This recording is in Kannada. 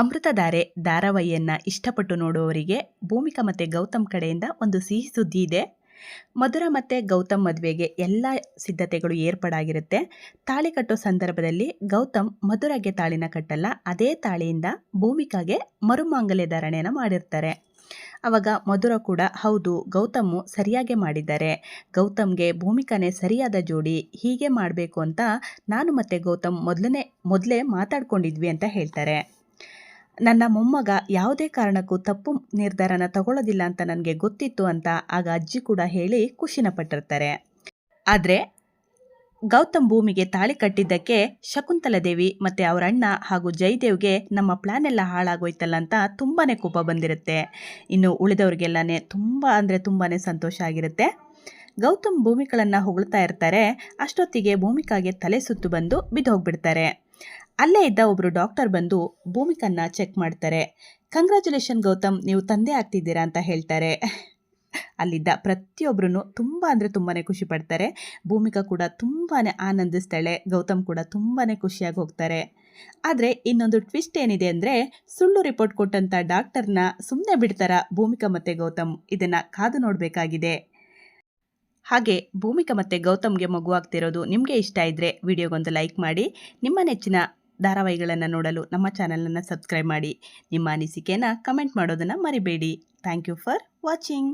ಅಮೃತಧಾರೆ ಧಾರಾವಾಹಿಯನ್ನು ಇಷ್ಟಪಟ್ಟು ನೋಡುವವರಿಗೆ ಭೂಮಿಕಾ ಮತ್ತು ಗೌತಮ್ ಕಡೆಯಿಂದ ಒಂದು ಸಿಹಿ ಸುದ್ದಿ ಇದೆ. ಮಧುರ ಮತ್ತು ಗೌತಮ್ ಮದುವೆಗೆ ಎಲ್ಲ ಸಿದ್ಧತೆಗಳು ಏರ್ಪಾಡಾಗಿರುತ್ತೆ. ತಾಳಿ ಕಟ್ಟೋ ಸಂದರ್ಭದಲ್ಲಿ ಗೌತಮ್ ಮಧುರಗೆ ತಾಳಿನ ಕಟ್ಟಲ್ಲ, ಅದೇ ತಾಳಿಯಿಂದ ಭೂಮಿಕಾಗೆ ಮರುಮಾಂಗಲ್ಯ ಧಾರಣೆಯನ್ನು ಮಾಡಿರ್ತಾರೆ. ಅವಾಗ ಮಧುರ ಕೂಡ, ಹೌದು ಗೌತಮ್ಮು ಸರಿಯಾಗಿ ಮಾಡಿದ್ದಾರೆ. ಗೌತಮ್ಗೆ ಭೂಮಿಕಾನೇ ಸರಿಯಾದ ಜೋಡಿ, ಹೀಗೆ ಮಾಡಬೇಕು ಅಂತ ನಾನು ಮತ್ತು ಗೌತಮ್ ಮೊದಲನೇ, ಮೊದಲೇ ಮಾತಾಡ್ಕೊಂಡಿದ್ವಿ ಅಂತ ಹೇಳ್ತಾರೆ. ನನ್ನ ಮೊಮ್ಮಗ ಯಾವುದೇ ಕಾರಣಕ್ಕೂ ತಪ್ಪು ನಿರ್ಧಾರನ ತಗೊಳ್ಳೋದಿಲ್ಲ ಅಂತ ನನಗೆ ಗೊತ್ತಿತ್ತು ಅಂತ ಆಗ ಅಜ್ಜಿ ಕೂಡ ಹೇಳಿ ಖುಷಿನ ಪಟ್ಟಿರ್ತಾರೆ ಆದರೆ ಗೌತಮ್ ಭೂಮಿಗೆ ತಾಳಿ ಕಟ್ಟಿದ್ದಕ್ಕೆ ಶಕುಂತಲ ದೇವಿ ಮತ್ತು ಅವರ ಅಣ್ಣ ಹಾಗೂ ಜಯದೇವ್ಗೆ ನಮ್ಮ ಪ್ಲ್ಯಾನ್ ಎಲ್ಲ ಹಾಳಾಗೋಯ್ತಲ್ಲ ಅಂತ ತುಂಬಾ ಕೋಪ ಬಂದಿರುತ್ತೆ. ಇನ್ನು ಉಳಿದವ್ರಿಗೆಲ್ಲನೇ ತುಂಬ ಅಂದರೆ ತುಂಬಾ ಸಂತೋಷ ಆಗಿರುತ್ತೆ. ಗೌತಮ್ ಭೂಮಿಗಳನ್ನು ಹೊಗಳ್ತಾ ಇರ್ತಾರೆ. ಅಷ್ಟೊತ್ತಿಗೆ ಭೂಮಿಕಾಗೆ ತಲೆ ಸುತ್ತು ಬಂದು ಬಿದ್ದೋಗ್ಬಿಡ್ತಾರೆ. ಅಲ್ಲೇ ಇದ್ದ ಒಬ್ಬರು ಡಾಕ್ಟರ್ ಬಂದು ಭೂಮಿಕನ್ನ ಚೆಕ್ ಮಾಡ್ತಾರೆ. ಕಂಗ್ರ್ಯಾಚುಲೇಷನ್ ಗೌತಮ್. ನೀವು ತಂದೆ ಆಗ್ತಿದ್ದೀರಾ ಅಂತ ಹೇಳ್ತಾರೆ. ಅಲ್ಲಿದ್ದ ಪ್ರತಿಯೊಬ್ಬರೂ ತುಂಬ ಅಂದರೆ ತುಂಬಾ ಖುಷಿ ಪಡ್ತಾರೆ. ಭೂಮಿಕಾ ಕೂಡ ತುಂಬಾ ಆನಂದಿಸ್ತಾಳೆ. ಗೌತಮ್ ಕೂಡ ತುಂಬಾ ಖುಷಿಯಾಗಿ ಹೋಗ್ತಾರೆ. ಆದರೆ ಇನ್ನೊಂದು ಟ್ವಿಸ್ಟ್ ಏನಿದೆ ಅಂದರೆ, ಸುಳ್ಳು ರಿಪೋರ್ಟ್ ಕೊಟ್ಟಂಥ ಡಾಕ್ಟರ್ನ ಸುಮ್ಮನೆ ಬಿಡ್ತಾರ ಭೂಮಿಕಾ ಮತ್ತು ಗೌತಮ್? ಇದನ್ನು ಕಾದು ನೋಡಬೇಕಾಗಿದೆ. ಹಾಗೆ ಭೂಮಿಕಾ ಮತ್ತು ಗೌತಮ್ಗೆ ಮಗುವಾಗ್ತಿರೋದು ನಿಮಗೆ ಇಷ್ಟ ಇದ್ದರೆ ವಿಡಿಯೋಗೊಂದು ಲೈಕ್ ಮಾಡಿ, ನಿಮ್ಮ ನೆಚ್ಚಿನ ಧಾರಾವಾಹಿಗಳನ್ನು ನೋಡಲು ನಮ್ಮ ಚಾನಲನ್ನು ಸಬ್ಸ್ಕ್ರೈಬ್ ಮಾಡಿ, ನಿಮ್ಮ ಅನಿಸಿಕೆನ ಕಮೆಂಟ್ ಮಾಡೋದನ್ನು ಮರಿಬೇಡಿ. Thank you for watching.